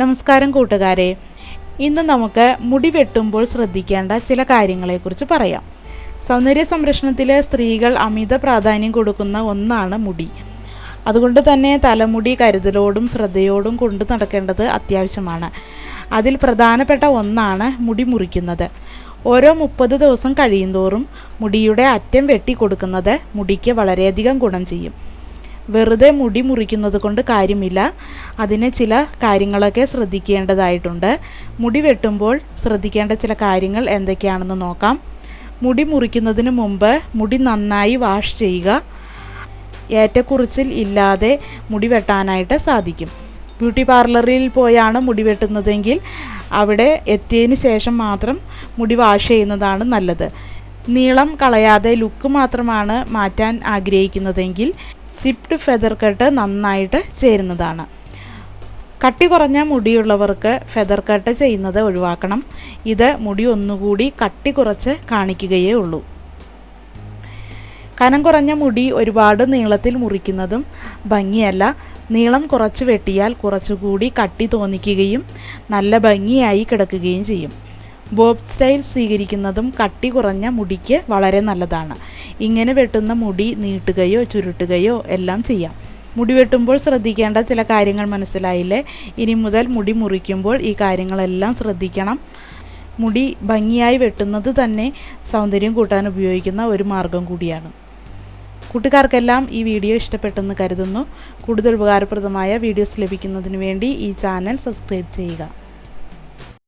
നമസ്കാരം കൂട്ടുകാരെ. ഇന്ന് നമുക്ക് മുടി വെട്ടുമ്പോൾ ശ്രദ്ധിക്കേണ്ട ചില കാര്യങ്ങളെക്കുറിച്ച് പറയാം. സൗന്ദര്യ സംരക്ഷണത്തിൽ സ്ത്രീകൾ അമിത പ്രാധാന്യം കൊടുക്കുന്ന ഒന്നാണ് മുടി. അതുകൊണ്ട് തന്നെ തലമുടി കരുതലോടും ശ്രദ്ധയോടും കൊണ്ടു നടക്കേണ്ടത് അത്യാവശ്യമാണ്. അതിൽ പ്രധാനപ്പെട്ട ഒന്നാണ് മുടി മുറിക്കുന്നത്. ഓരോ മുപ്പത് ദിവസം കഴിയുന്തോറും മുടിയുടെ അറ്റം വെട്ടി കൊടുക്കുന്നത് മുടിക്ക് വളരെയധികം ഗുണം ചെയ്യും. വെറുതെ മുടി മുറിക്കുന്നത് കൊണ്ട് കാര്യമില്ല. അതിന് ചില കാര്യങ്ങളൊക്കെ ശ്രദ്ധിക്കേണ്ടതായിട്ടുണ്ട്. മുടി വെട്ടുമ്പോൾ ശ്രദ്ധിക്കേണ്ട ചില കാര്യങ്ങൾ എന്തൊക്കെയാണെന്ന് നോക്കാം. മുടി മുറിക്കുന്നതിന് മുമ്പ് മുടി നന്നായി വാഷ് ചെയ്യുക. ഏറ്റക്കുറിച്ചിൽ ഇല്ലാതെ മുടി വെട്ടാനായിട്ട് സാധിക്കും. ബ്യൂട്ടി പാർലറിൽ പോയാണ് മുടി വെട്ടുന്നതെങ്കിൽ അവിടെ എത്തിയതിന് ശേഷം മാത്രം മുടി വാഷ് ചെയ്യുന്നതാണ് നല്ലത്. നീളം കളയാതെ ലുക്ക് മാത്രമാണ് മാറ്റാൻ ആഗ്രഹിക്കുന്നതെങ്കിൽ സിപ്ഡ് ഫെദർ കട്ട് നന്നായിട്ട് ചേരുന്നതാണ്. കട്ടി കുറഞ്ഞ മുടിയുള്ളവർക്ക് ഫെദർ കട്ട് ചെയ്യുന്നത് ഒഴിവാക്കണം. ഇത് മുടി ഒന്നുകൂടി കട്ടി കുറച്ച് കാണിക്കുകയേ ഉള്ളൂ. കനം കുറഞ്ഞ മുടി ഒരുപാട് നീളത്തിൽ മുറിക്കുന്നതും ഭംഗിയല്ല. നീളം കുറച്ച് വെട്ടിയാൽ കുറച്ചുകൂടി കട്ടി തോന്നിക്കുകയും നല്ല ഭംഗിയായി കിടക്കുകയും ചെയ്യും. ബോബ് സ്റ്റൈൽ സ്വീകരിക്കുന്നതും കട്ടി കുറഞ്ഞ മുടിക്ക് വളരെ നല്ലതാണ്. ഇങ്ങനെ വെട്ടുന്ന മുടി നീട്ടുകയോ ചുരുട്ടുകയോ എല്ലാം ചെയ്യാം. മുടി വെട്ടുമ്പോൾ ശ്രദ്ധിക്കേണ്ട ചില കാര്യങ്ങൾ മനസ്സിലായില്ലേ? ഇനി മുതൽ മുടി മുറിക്കുമ്പോൾ ഈ കാര്യങ്ങളെല്ലാം ശ്രദ്ധിക്കണം. മുടി ഭംഗിയായി വെട്ടുന്നത് തന്നെ സൗന്ദര്യം കൂട്ടാൻ ഉപയോഗിക്കുന്ന ഒരു മാർഗം കൂടിയാണ്. കൂട്ടുകാർക്കെല്ലാം ഈ വീഡിയോ ഇഷ്ടപ്പെട്ടെന്ന് കരുതുന്നു. കൂടുതൽ ഉപകാരപ്രദമായ വീഡിയോസ് ലഭിക്കുന്നതിന് വേണ്ടി ഈ ചാനൽ സബ്സ്ക്രൈബ് ചെയ്യുക.